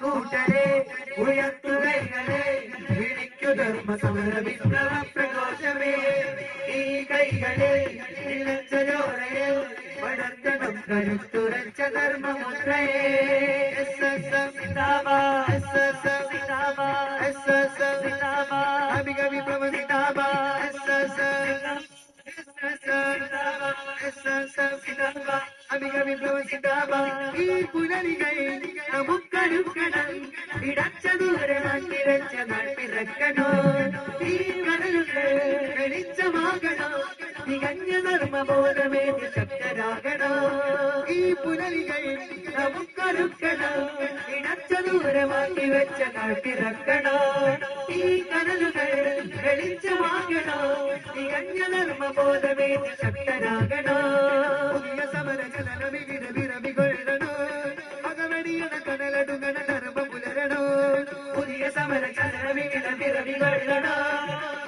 കൂട്ടരെ ഉയർത്തുകൈകളെ വിളിക്കു ധർമ്മ സമര വിപ്ലവ പ്രഘോഷമേ. ഈ കൈകളെ നിലച്ചോരയിൽ വളർത്തണം കരുത്തുറച്ച ധർമ്മമുദ്രയെ. എസ് എസ് ഇടച്ച ദൂരമാക്കി വെച്ച നാട്ടിറക്കണോ ഈ കടലുകൾ വെളിച്ചമാകണോ? തികഞ്ഞ നർമ്മബോധമേ ശക്തരാകണോ ഈ പുലരികൾ നമുക്കടുക്കണം ഇടച്ച ദൂരമാക്കി വെച്ച നാട്ടിറക്കണോ ഈ കടലുകൾ വെളിച്ചമാകണോ? തികഞ്ഞ നർമ്മബോധമേ ശക്തരാകണോ பிறவி விளம்பி ரவி வருடனா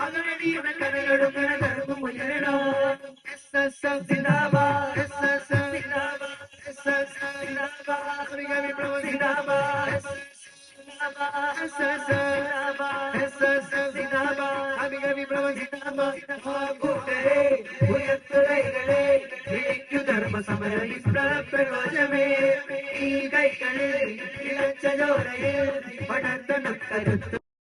அகரடி உடன் கதையொடும் என தருக்கும் உயரடா எஸ் எஸ் எஸ் சிதாபா எஸ் எஸ் எஸ் சிதாபா எஸ் எஸ் எஸ் சிதாபா ஆசிரியா விப்ளவ சிதாபா எஸ் தர்ம சமர விப்ளவரோஜமே கைகளில் இளச்சோரையில் படத்தனம் கருத்து